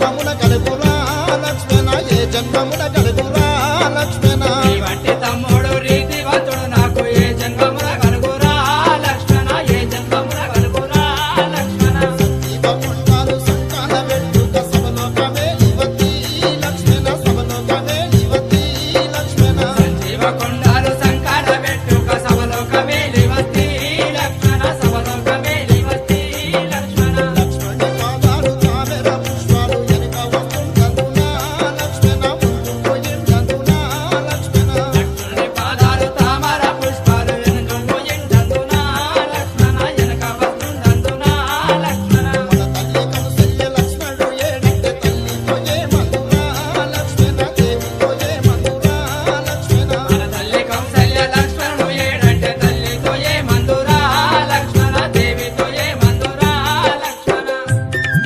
జన్మమున కలుగురా లక్ష్మణ ఏ జన్మమున కలుగురా లక్ష్మణ.